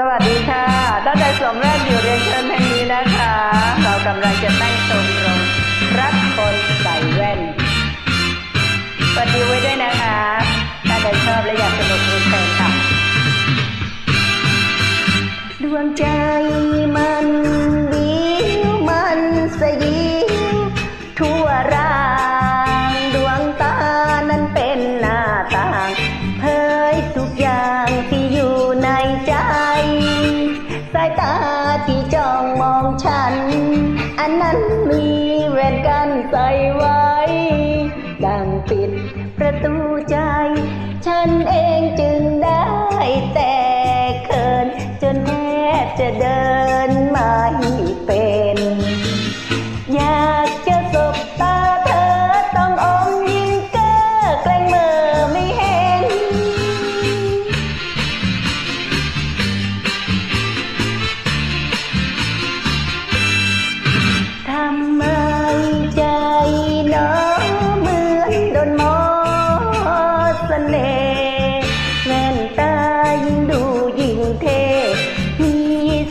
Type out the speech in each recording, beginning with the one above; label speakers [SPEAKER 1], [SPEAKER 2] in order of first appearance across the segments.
[SPEAKER 1] สวัสดีค่ะด้านใดสมแรกอยู่เรียนเชิญทางนี้นะคะ เรากำลังจะตั้งชมรมรักคนใส่แว่นสวัสดีไว้ด้วยนะคะถ้าใดชอบและอยากสนุกเรียนเชิญค่ะ ดวงใจมาายตาที่จ้องมองฉัน อันนั้นมีแว่นกันใส่ไว้ ดังปิดประตูใจ ฉันเองจึง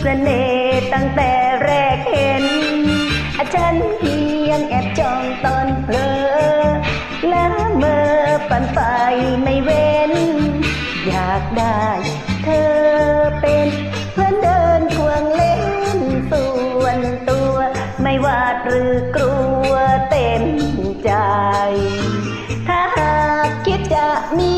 [SPEAKER 1] สน่ห์ตั้งแต่แรกเห็น อาฉันเพียงแอบจ้องตอนเพลอและเมื่อปันไปไม่เว้น อยากได้เธอเป็นเพื่อนเดินควงเล่นส่วนตัว ไม่วาดหรือกลัวเต็มใจ ถ้าหากคิดจะมี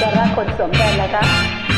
[SPEAKER 1] จะรักคนสวมแว่นนะคะ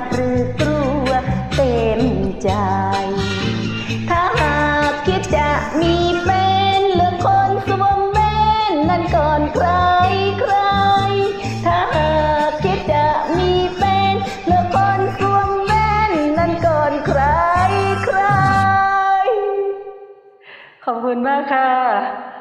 [SPEAKER 1] ดหรือกลัวเต็มใจ ถ้าหากคิดจะมีเป็นเลือกคนสวมแว่นนั่นก่อนใครใคร ถ้าหากคิดจะมีเป็นเลือกคนสวมแว่นนั่นก่อนใครใคร ขอบคุณมากค่ะ